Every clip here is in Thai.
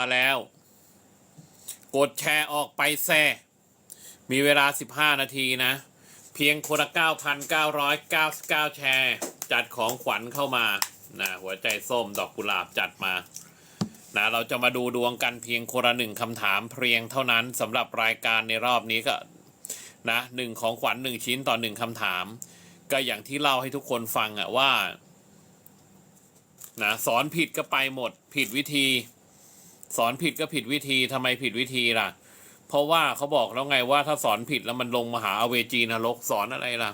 มาแล้ว กดแชร์ออกไปแซ่มีเวลา 15 นาทีนะ เพียงคนละ 9,999 แชร์ จัดของขวัญเข้ามานะหัวใจส้มดอกกุหลาบจัดมานะเราจะมาดูดวงกันเพียงคนละหนึ่งคำถามเพียงเท่านั้นสำหรับรายการในรอบนี้ก็นะหนึ่งของขวัญหนึ่งชิ้นต่อหนึ่งคำถาม ก็อย่างที่เล่าให้ทุกคนฟังอะว่านะสอนผิดก็ไปหมดผิดวิธี สอนผิดก็ผิดวิธีทำไมผิดวิธีล่ะ เพราะว่าเขาบอกแล้วไงว่าถ้าสอนผิดแล้วมันลงมหาอเวจีนรกสอนอะไรล่ะ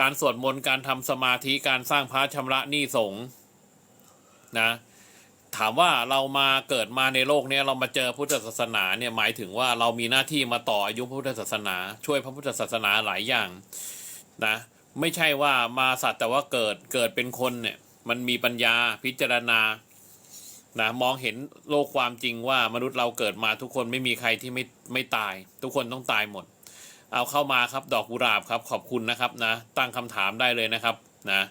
การสวดมนต์การทำสมาธิการสร้างพระชำระหนี้สงฆ์นะถามว่าเรามาเกิดมาในโลกนี้เรามาเจอพุทธศาสนาเนี่ยหมายถึงว่าเรามีหน้าที่มาต่ออายุพุทธศาสนา ช่วยพระพุทธศาสนาหลายอย่างนะไม่ใช่ว่ามาสัตว์แต่ว่าเกิดเกิดเป็นคนเนี่ยมันมีปัญญาพิจารณา นะมองเห็นโลกความจริงว่ามนุษย์เราเกิดมาทุกคนไม่มีใครที่ไม่ไม่ตาย ทุกคนต้องตายหมด เอาเข้ามาครับดอกกุหลาบครับขอบคุณนะครับนะ ตั้งคำถามได้เลยนะครับนะ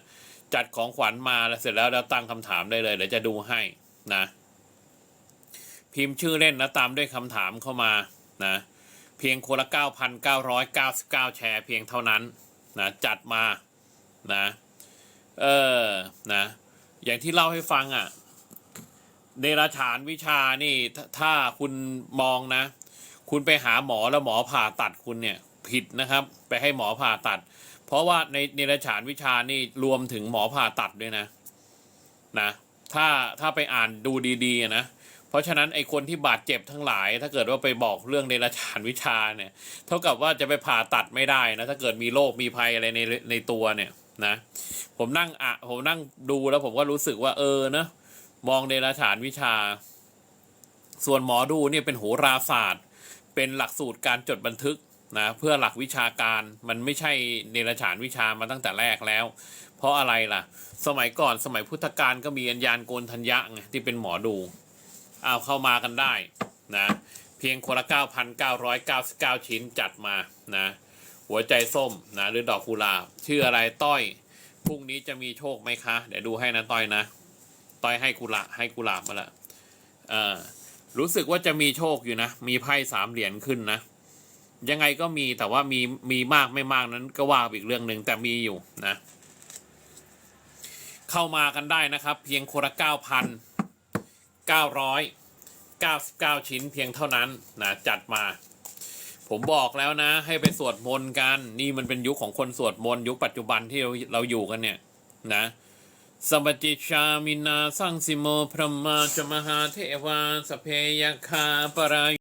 จัดของขวัญมาแล้วเสร็จแล้วแล้วตั้งคำถามได้เลยเดี๋ยวจะดูให้นะ พิมพ์ชื่อเล่นแล้วตามด้วยคำถามเข้ามานะเพียงคนละ 9,999 แชร์เพียงเท่านั้นนะจัดมานะเออนะอย่างที่เล่าให้ฟังอะ เดรัจฉานวิชานี่ถ้าคุณมองนะ คุณไปหาหมอแล้วหมอผ่าตัดคุณเนี่ยผิดนะครับ ไปให้หมอผ่าตัด เพราะว่าในเดรัจฉานวิชานี่รวมถึงหมอผ่าตัดด้วยนะนะถ้าถ้าไปอ่านดูดีๆนะเพราะฉะนั้นไอ้คนที่บาดเจ็บทั้งหลาย ถ้าเกิดว่าไปบอกเรื่องเดรัจฉานวิชาเนี่ย เท่ากับว่าจะไปผ่าตัดไม่ได้นะถ้าเกิดมีโรคมีภัยอะไรในในตัวเนี่ยนะ ผมนั่งอะผมนั่งดูแล้วผมก็รู้สึกว่าเออเนะ มองเดรัจฉานวิชา ส่วนหมอดูเนี่ยเป็นโหราศาสตร์ เป็นหลักสูตรการจดบันทึกนะเพื่อหลักวิชาการมันไม่ใช่เดรัจฉานวิชามาตั้งแต่แรกแล้ว เพราะอะไรล่ะ สมัยก่อนสมัยพุทธกาลก็มีอัญญาณโกนทัญญะไงที่เป็นหมอดูเอาเข้ามากันได้นะเพียงคนละ 9,999 ชิ้นจัดมานะหัวใจส้มนะหรือดอกกุหลาบชื่ออะไรต้อยพรุ่งนี้จะมีโชคไหมคะ เดี๋ยวดูให้นะต้อยนะ ต้อยให้กุหลาบให้กุหลาบมาละเออรู้สึกว่าจะมีโชคอยู่นะ มีไพ่สามเหรียญขึ้นนะ ยังไงก็มีแต่ว่ามีมีมากไม่มากนั้นก็ว่าอีกเรื่องหนึ่งแต่มีอยู่นะ เข้ามากันได้นะครับ เพียงคนละเก้าพันเก้าร้อยเก้าสิบเก้าชิ้นเพียงเท่านั้นนะจัดมา ผมบอกแล้วนะ ให้ไปสวดมนต์กัน นี่มันเป็นยุคของคนสวดมนต์ยุคปัจจุบันที่เราเราอยู่กันเนี่ยนะ สัมจิชามินาสังสิโมพระมาจมหาเทวาสเพยคาปราย